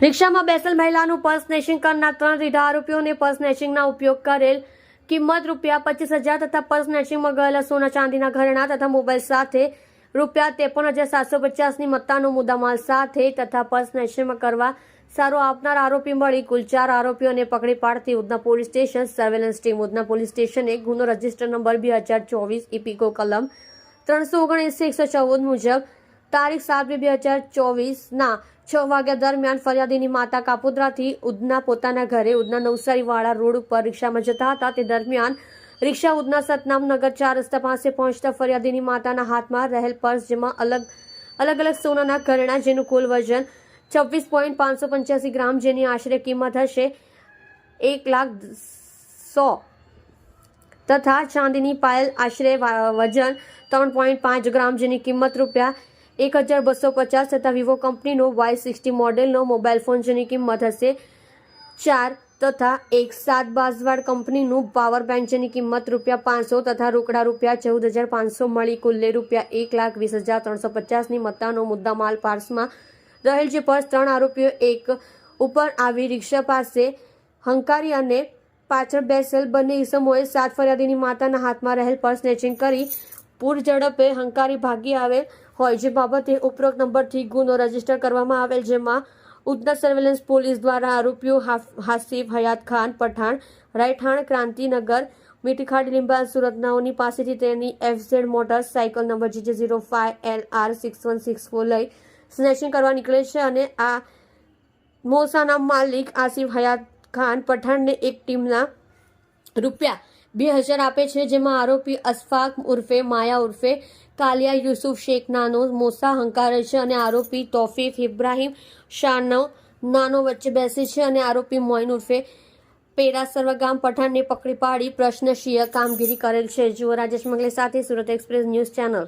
રિક્ષામાં બેસેલ મહિલાનું purse snatching કરનાર ત્રણ રીઢા આરોપીઓને પર્સ સ્નેચિંગના ઉપયોગ કરેલ કિંમત રૂપિયા પચીસ હજાર તથા પર્સ સ્નેચિંગમાં ગયેલા સોના ચાંદીના ઘરેણા તથા મોબાઈલ સાથે રૂપિયા ત્રેપન હજાર સાતસો પચાસની મત્તાનો મુદ્દામાલ સાથે તથા પર્સ સ્નેચિંગમાં કરવા સારો આપનાર આરોપી મળી. કુલ ચાર આરોપીઓને પકડી પાડતી Udhna police station surveillance team Udhna police સ્ટેશને ગુનો રજિસ્ટર નંબર બે હજાર ચોવીસ ઇપીકો કલમ ત્રણસો ઓગણએંસી, એકસો ચૌદ મુજબ તારીખ સાત બે હજાર ચોવીસના છ વાગ્યા દરમિયાન ફરિયાદીની માતા કાપોદ્રાથી ઉધના પોતાના ઘરે ઉધના નવસારીવાળા રોડ ઉપર રિક્ષામાં જતા હતા. તે દરમિયાન રિક્ષા ઉધના સતનામ નગર ચાર રસ્તા પાસે પહોંચતા ફરિયાદીની માતાના હાથમાં રહેલ પર્સ જેમાં અલગ અલગ અલગ સોનાના ઘરેણા જેનું કુલ વજન છવ્વીસ પોઈન્ટ પાંચસો પંચ્યાસી ગ્રામ જેની આશરે કિંમત હશે એક લાખ સો તથા ચાંદીની પાયલ આશરે વજન ત્રણ પોઈન્ટ પાંચ ગ્રામ જેની કિંમત રૂપિયા એક હજાર બસો પચાસ તથા વિવો કંપનીનો વાય સિક્સટી મોડેલનો મોબાઈલ ફોન જેની કિંમત હશે ચાર તથા એક સાત બાસવાડ કંપનીનું પાવર બેંક જેની કિંમત રૂપિયા પાંચસો તથા રોકડા રૂપિયા ચૌદ હજાર પાંચસો મળી કુલ્લે રૂપિયા એક લાખ વીસ હજાર ત્રણસો પચાસની મત્તાનો મુદ્દામાલ પાર્સમાં રહેલ જે પર્સ ત્રણ આરોપીઓ એક ઉપર આવી રિક્ષા પાસે હંકારી અને પાછળ બેસેલ બંને ઈસમોએ સાત ફરિયાદીની માતાના હાથમાં રહેલ પર્સ સ્નેચિંગ કરી પૂર ઝડપે હંકારી ભાગી આવેલ હોય જે બાબતે ઉપરોક્ત નંબરથી ગુનો રજિસ્ટર કરવામાં આવેલ, જેમાં ઉધના સર્વેલન્સ પોલીસ દ્વારા આરોપીઓ હાસિફ હયાત ખાન પઠાણ, રાયઠાણ ક્રાંતિનગર, મીઠીખાડી લીંબા સુરતનાઓની પાસેથી તેની FZ motorcycle number GJ zero five L R six one six four લઈ સ્નેચિંગ કરવા નીકળે છે અને આ મોસાના માલિક આસિફ હયાત ખાન પઠાણને એક ટીમના રૂપિયા બે હજાર આપે છે, જેમાં આરોપી અશફાક ઉર્ફે, માયા ઉર્ફે, કાલિયા યુસુફ શેખ નાનો મોસા હંકારે છે અને આરોપી તોફીફ ઇબ્રાહીમ શાહનો નાનો વચ્ચે બેસે છે અને આરોપી મોઇન ઉર્ફે પેરા સર્વગામ પઠાણને પકડી પાડી પ્રશ્નશીય કામગીરી કરેલ છે. જુઓ રાજેશ મંગલે સાથે સુરત એક્સપ્રેસ ન્યૂઝ ચેનલ.